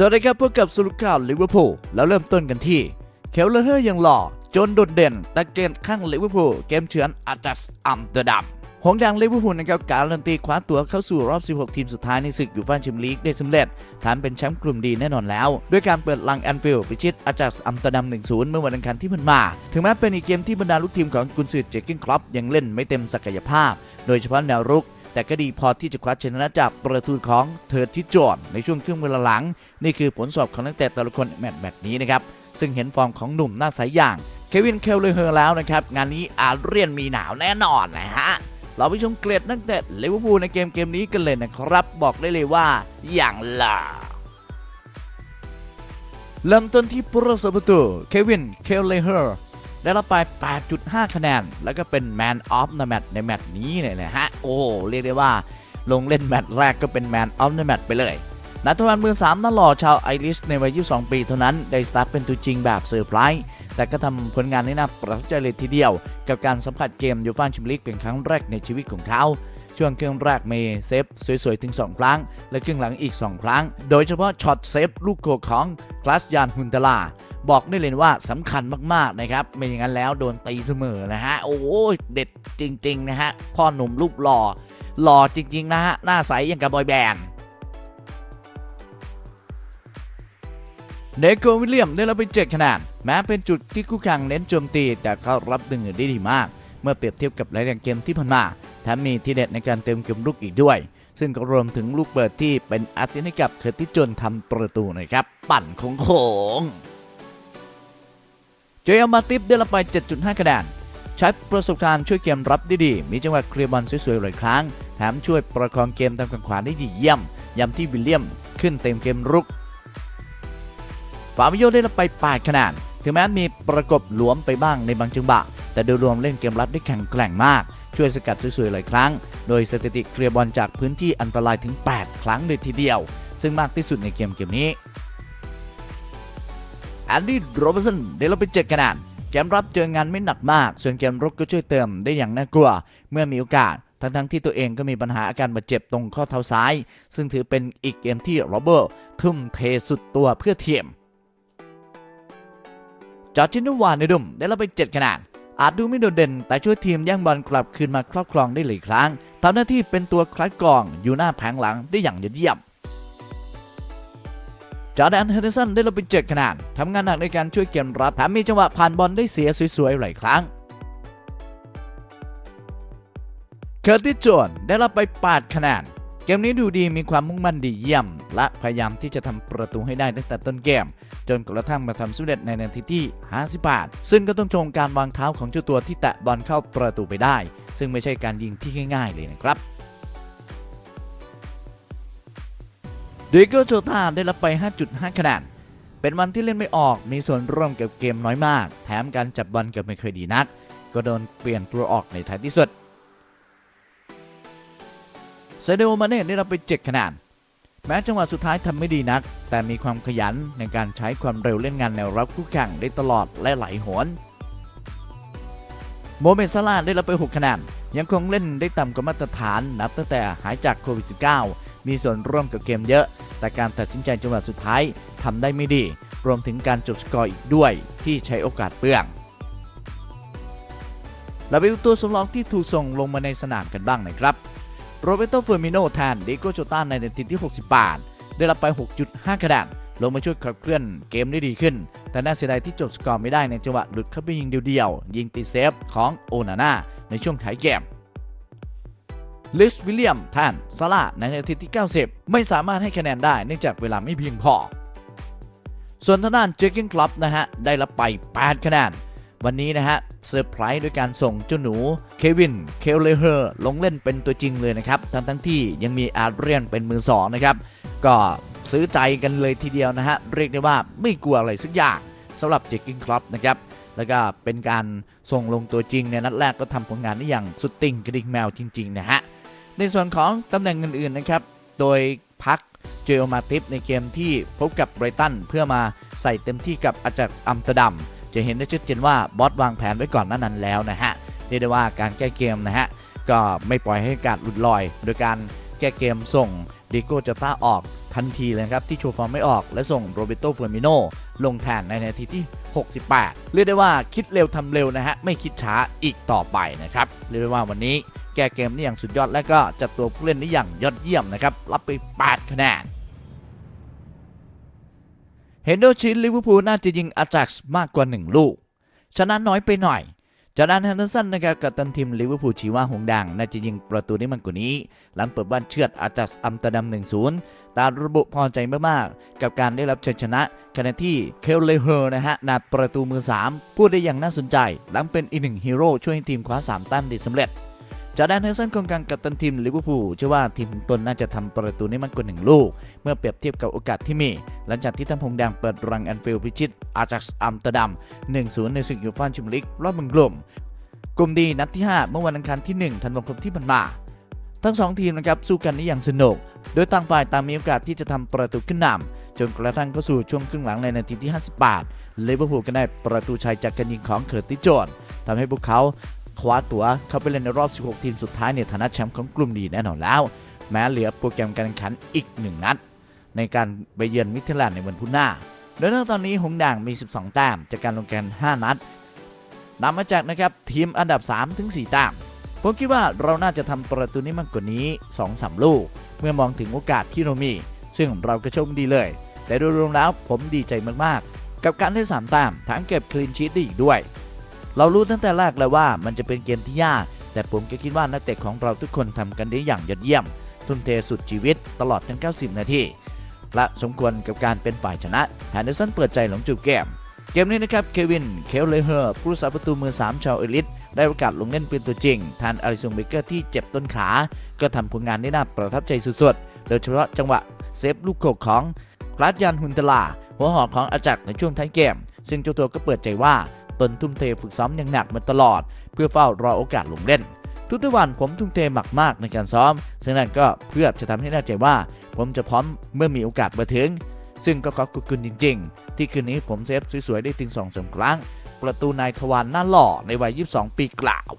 สวัสดีครับพบกับสรุข่าวลิเวอร์พูลแล้วเริ่มต้นกันที่เคลเลอร์ยังหล่อ จนโดดเด่นตะเกนข้างลิเวอร์พูลเกมเฉือนอาจัสอัมเตอร์ดัมหงส์แดงลิเวอร์พูลนะครับการันตีคว้าตัวเข้าสู่รอบ 16 ทีมสุดท้ายในศึกยูฟ่าแชมเปี้ยนลีกได้สำเร็จฐานเป็นแชมป์กลุ่มดีแน่นอนแล้ว ด้วยการเปิดลังแอนฟิลด์พิชิตอาจัสอัมเตอร์ดัม 1-0 เมื่อวันอังคารที่ผ่านมา ถึงแม้เป็นอีกเกมที่บรรดาลูกทีมของกุนซือเจคกินครอปยังเล่นไม่เต็มศักยภาพ โดยเฉพาะแนวรุก แต่ก็ดีพอที่จะคว้าชนะจากประตูของเธอที่จอดในช่วงครึ่งเวลาหลัง นี่คือผลสอบของนักเตะแต่ละคนแมตช์แมตช์นี้นะครับ ซึ่งเห็นฟอร์มของหนุ่มหน้าใสยอย่างเควินเคลเลอร์แล้วนะครับ งานนี้อาเรียนมีหนาวแน่นอนนะฮะเราไปชมเกรดนักเตะลิเวอร์พูลในเกมเกมนี้กันเลยนะครับ บอกได้เลยว่าอย่างหล่าเริ่มต้นที่ผู้รักษาประตูเควินเคลเลอร์ ได้รับไป 8.5 คะแนน แล้วก็เป็น Man of the Match ในแมตช์นี้เลยนะฮะ โอ้ เรียกได้ว่าลงเล่นแมตช์แรกก็เป็น Man of the Match ไปเลยนัทวันมือสามนั่นหล่อชาวไอริชในวัย 22 ปีเท่านั้น ได้สตาร์ทเป็นตัวจริงแบบเซอร์ไพรส์ แต่ก็ทำผลงานได้น่าประทับใจเลยทีเดียว กับการสัมผัสเกมยูฟ่าแชมเปี้ยนลีกเป็นครั้งแรกในชีวิตของเขาช่วงครึ่งแรกเมย์เซฟสวยๆ ถึง 2 ครั้ง และครึ่งหลังอีก 2 ครั้ง โดยเฉพาะช็อตเซฟลูกโกของคลาสยานฮุนเตลา บอกได้เลยว่าสำคัญมากๆนะครับ ไม่อย่างนั้นแล้วโดนตีเสมอนะฮะ โอ้โหเด็ดจริง ๆ นะฮะ พ่อหนุ่มรูปหล่อ หล่อจริง ๆ นะฮะ หน้าใสอย่างกับบอยแบนด์เนโกวิลเลียมได้รับไป7คะแนนแม้เป็นจุดที่คู่แข่งเน้นโจมตี แต่เขารับดึงได้ดีมาก เมื่อเปรียบเทียบกับหลายๆเกมที่ผ่านมาแถมมีทีเด็ดในการเติมเกมลุกอีกด้วย ซึ่งก็รวมถึงลูกเปิดที่เป็นอาร์เซนให้กับเคอร์ติจนทำประตูนะครับ ปั่นโค้งโค้ง เจอมาติฟได้รับไป 7.5 คะแนน ใช้ประสบการณ์ช่วยเกมรับได้ดี มีจังหวะเคลียร์บอลสวยๆหลายครั้ง แถมช่วยประคองเกมตามฝั่งขวาได้ดีเยี่ยมย้ำที่วิลเลียมขึ้นเต็มเกมรุก ฟาบิโยได้รับไป 8 คะแนน ถึงแม้มีประกบหลวมไปบ้างในบางจังหวะ แต่โดยรวมเล่นเกมรับได้แข็งแกร่งมาก ช่วยสกัดสวยๆหลายครั้ง โดยสถิติเคลียร์บอลจากพื้นที่อันตรายถึง 8 ครั้งเลยทีเดียว ซึ่งมากที่สุดในเกมเกมนี้ แอนดี้โรเบินสันได้รับไป7คะแนนเกมรับเจองานไม่หนักมาก ส่วนเกมรุกก็ช่วยเติมได้อย่างน่ากลัว เมื่อมีโอกาส ทั้งๆที่ตัวเองก็มีปัญหาอาการบาดเจ็บตรงข้อเท้าซ้าย ซึ่งถือเป็นอีกเกมที่โรเบิร์ตทุ่มเทสุดตัวเพื่อเทียมจอร์จินวานในดุมได้รับไป7คะแนนอาจดูไม่โดดเด่น แต่ช่วยทีมแย่งบอลกลับคืนมาครอบครองได้หลายครั้งทำหน้าที่เป็นตัวคลัดกรองอยู่หน้าแผงหลังได้อย่างยอดเยี่ยม จอแดนเฮนเดอร์สันได้รับไป7คะแนนทำงานหนักในการช่วยเกมรับแถมมีจังหวะผ่านบอลได้เสียสวยๆหลายครั้งเคอร์ติสโจนได้รับไป8คะแนนเกมนี้ดูดีมีความมุ่งมั่นดีเยี่ยม และพยายามที่จะทำประตูให้ได้ตั้งแต่ต้นเกม จนกระทั่งมาทำสำเร็จในนาทีที่ 58 ซึ่งก็ต้องชมการวางเท้าของเจ้าตัวที่แตะบอลเข้าประตูไปได้ ซึ่งไม่ใช่การยิงที่ง่าย ๆ เลยนะครับ เดโกโจตาได้รับไป 5.5 คะแนน เป็นวันที่เล่นไม่ออก มีส่วนร่วมกับเกมน้อยมาก แถมการจับบอลก็ไม่เคยดีนัก ก็โดนเปลี่ยนตัวออกในท้ายที่สุด เซเดโอมาเน่ได้รับไป 7 คะแนน แม้จังหวะสุดท้ายทำไม่ดีนัก แต่มีความขยันในการใช้ความเร็วเล่นงานแนวรับคู่แข่งได้ตลอดและไหลหวน โมเมดซาลาได้รับไป 6 คะแนนยังคงเล่นได้ต่ำกว่ามาตรฐานนับตั้งแต่หายจากโควิด -19 มีส่วนร่วมกับเกมเยอะ แต่การตัดสินใจจังหวะสุดท้ายทำได้ไม่ดี รวมถึงการจบสกอร์อีกด้วยที่ใช้โอกาสเปลืองเราไปดูตัวสำรองที่ถูกส่งลงมาในสนามกันบ้างนะครับโรเบโตเฟอร์มิโนแทนดิโกโจตาในนาทีที่ 68 ได้รับไป 6.5 คะแนน ลงมาช่วยขับเคลื่อนเกมได้ดีขึ้น แต่น่าเสียดายที่จบสกอร์ไม่ได้ในจังหวะหลุดเข้าไปยิงเดียวๆยิงตีเซฟของโอนาน่าในช่วงท้ายเกมลิสวิลเลียมแทนซาร่าในนาทีที่ 90 ไม่สามารถให้คะแนนได้เนื่องจากเวลาไม่เพียงพอ ส่วนทางด้านเจคกินคลับนะฮะ ได้รับไป 8 คะแนน วันนี้นะฮะเซอร์ไพรส์ด้วยการส่งเจ้าหนู เควิน เคลเลอร์ลงเล่นเป็นตัวจริงเลยนะครับ ทั้งทั้งที่ยังมีอาร์เรียนเป็นมือสองนะครับ ก็ ซื้อใจกันเลยทีเดียวนะฮะ เรียกได้ว่าไม่กลัวอะไรสักอย่างสำหรับเจคกินคลับนะครับ แล้วก็เป็นการส่งลงตัวจริงในนัดแรกก็ทำผลงานได้อย่างสุดติ่งกระดิ่งแมวจริงๆนะฮะ ในส่วนของตำแหน่งอื่นๆนะครับ โดยพักเจโอมาติฟในเกมที่พบกับไบรตันเพื่อมาใส่เต็มที่กับอาจากอัมสเตอร์ดัมจะเห็นได้ชัดเจนว่าบอสวางแผนไว้ก่อนหน้านั้นแล้วนะฮะเรียกได้ว่าการแก้เกมนะฮะก็ไม่ปล่อยให้การหลุดลอย โดยการแก้เกมส่ง ดิโก้จาต้าออกทันทีเลยครับ ที่โชว์ฟอร์มไม่ออกและส่งโรเบโตเฟอร์มิโนลงแทนในนาทีที่ 68 เรียกได้ว่าคิดเร็วทำเร็วนะฮะ ไม่คิดช้าอีกต่อไปนะครับ เรียกได้ว่าวันนี้แก้เกมได้อย่างสุดยอดและก็จัดตัวผู้เล่นได้อย่างยอดเยี่ยมนะครับ รับไป 8 คะแนนเฮนโดชินลิเวอร์พูลน่าจะยิงอาจักซ์มากกว่า 1 ลูก ชนะน้อยไปหน่อย จอร์แดนแฮนเดอร์สันนะครับกับตันทีมลิเวอร์พูลชี้ว่าหงดังน่าจะยิงประตูได้มันกว่านี้ หลังเปิดบ้านเชือดอาจัสอัมตะดัม1-0 ตาระบุพอใจมากๆ กับการได้รับชัยชนะขณะที่เคลเลเฮอร์นะฮะนาดประตูมือ 3 พูดได้อย่างน่าสนใจ หลังเป็นอีกหนึ่งฮีโร่ช่วยให้ทีมคว้า 3 แต้มได้สำเร็จ จอแดนเฮนเดอร์สันกองกลางกับตันทีมลิเวอร์พูลเชื่อว่าทีมตนน่าจะทำประตูได้มากกว่าหนึ่งลูก เมื่อเปรียบเทียบกับโอกาสที่มี หลังจากที่ทำพงแดงเปิดรังแอนฟิลด์พิชิตอาจักซ์อัมสเตอร์ดัม 1-0 ในศึกยูฟ่าแชมเปี้ยนลีกรอบมืองกลุ่มกลุ่มดีนัดที่ 5 เมื่อวันอังคารที่ 1 ธันวาคมที่ผ่านมาทั้ง 2 ทีมนะครับสู้กันได้อย่างสนุก โดยต่างฝ่ายต่างมีโอกาสที่จะทำประตูขึ้นนำจนกระทั่งเข้าสู่ช่วงครึ่งหลังในนาทีที่ 58ลิเวอร์พูลก็ได้ประตูชัยจากการยิงของเคอร์ติสโจนทำให้พวกเขา คว้าตั๋วเข้าไปเล่นในรอบ 16 ทีมสุดท้ายในฐานะแชมป์ของกลุ่มดีแน่นอนแล้ว แม้เหลือโปรแกรมการแข่งขันอีกหนึ่งนัด ในการไปเยือนมิเทแลนด์ในวันพุธหน้า โดยในตอนนี้หงส์แดงมี 12 แต้มจากการลงแข่ง5 นัดนำมาจากนะครับทีมอันดับ 3 ถึง 4 แต้มผมคิดว่าเราน่าจะทำประตูนี้มากกว่านี้ 2-3 ลูก เมื่อมองถึงโอกาสที่เรามี ซึ่งเราก็โชคดีเลย แต่โดยรวมแล้วผมดีใจมากๆ กับการได้3แต้มทั้งเก็บคลีนชีตได้อีกด้วย เรารู้ตั้งแต่แรกแล้วว่ามันจะเป็นเกมที่ยาก แต่ผมก็คิดว่านักเตะของเราทุกคนทำกันได้อย่างยอดเยี่ยม ทุ่มเทสุดชีวิตตลอดทั้ง 90 นาทีและสมควรกับการเป็นฝ่ายชนะแฮนเดอร์สันเปิดใจหลงจูบเกม เกมนี้นะครับ เควิน เคลเลเฮอร์ ผู้รักษาประตูมือ 3 ชาวเอลิท ได้โอกาสลงเล่นเป็นตัวจริงแทนอาริซงเบเกอร์ที่เจ็บต้นขา ก็ทำผลงานได้น่าประทับใจสุดๆ โดยเฉพาะจังหวะเซฟลูกโขกของกราดยันฮุนตลา หัวหอกของอาจักรในช่วงท้ายเกม ซึ่งเจ้าตัวก็เปิดใจว่า ตนทุ่มเทฝึกซ้อมอย่างหนักมาตลอด เพื่อเฝ้ารอโอกาสลงเล่น ทุกๆวันผมทุ่มเทหมักมากในการซ้อม ซึ่งนั่นก็เพื่อจะทำให้แน่ใจว่า ผมจะพร้อมเมื่อมีโอกาสมาถึง ซึ่งก็ขอบคุณจริง ๆ ที่คืนนี้ผมเซฟสวยๆได้ถึง2อสครั้ง ประตูนายทวารหน้าหล่อในวัย 22 ปีกล่าว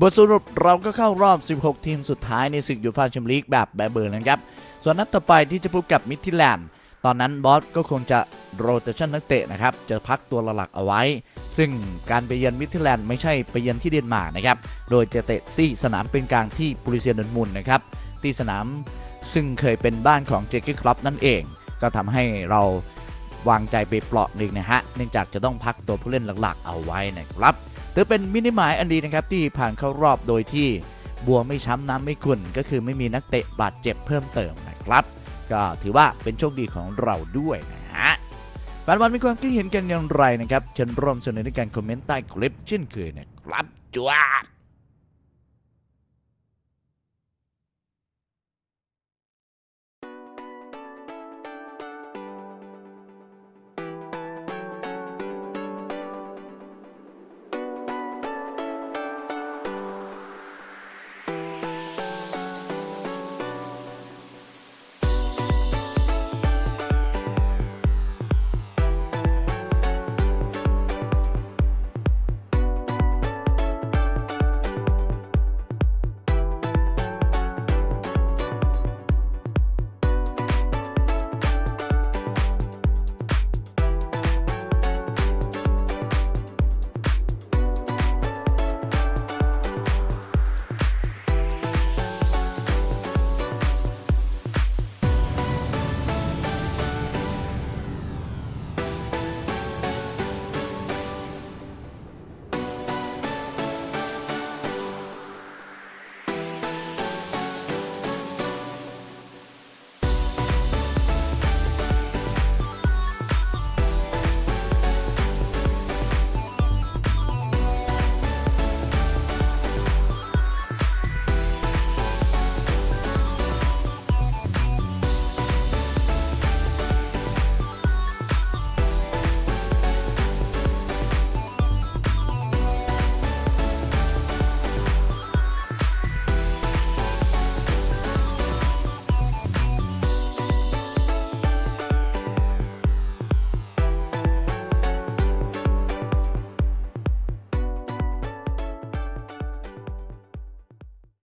บทสรุปเราก็เข้ารอบ 16 ทีมสุดท้ายในศึกยูฟ่าแชมเปี้ยนลีกแบบแบบเบอร์นะครับ ส่วนนัดต่อไปที่จะพบกับมิทิแลนด์ ตอนนั้นบอสก็คงจะโรเตชันนักเตะนะครับ จะพักตัวหลักๆเอาไว้ ซึ่งการไปเยือนมิดทิแลนด์ไม่ใช่ไปเยือนที่เดนมาร์กนะครับ โดยจะเตะที่สนามเป็นกลางที่ปูริเซียดนมุนนะครับ ที่สนามซึ่งเคยเป็นบ้านของเจคกี้คลับนั่นเอง ก็ทำให้เราวางใจไปเปราะหนึ่งนะฮะ เนื่องจากจะต้องพักตัวผู้เล่นหลักๆ เอาไว้นะครับถือเป็นมินิหมายอันดีนะครับที่ผ่านเข้ารอบโดยที่บัวไม่ช้ำน้ำไม่ขุ่นก็คือไม่มีนักเตะบาดเจ็บเพิ่มเติมนะครับ ก็ถือว่าเป็นโชคดีของเราด้วยนะฮะแฟนบอลมีความคิดเห็นกันอย่างไรนะครับเชิญร่วมสนอในการคอมเมนต์ใต้คลิปเช่นเคยนะครับจวด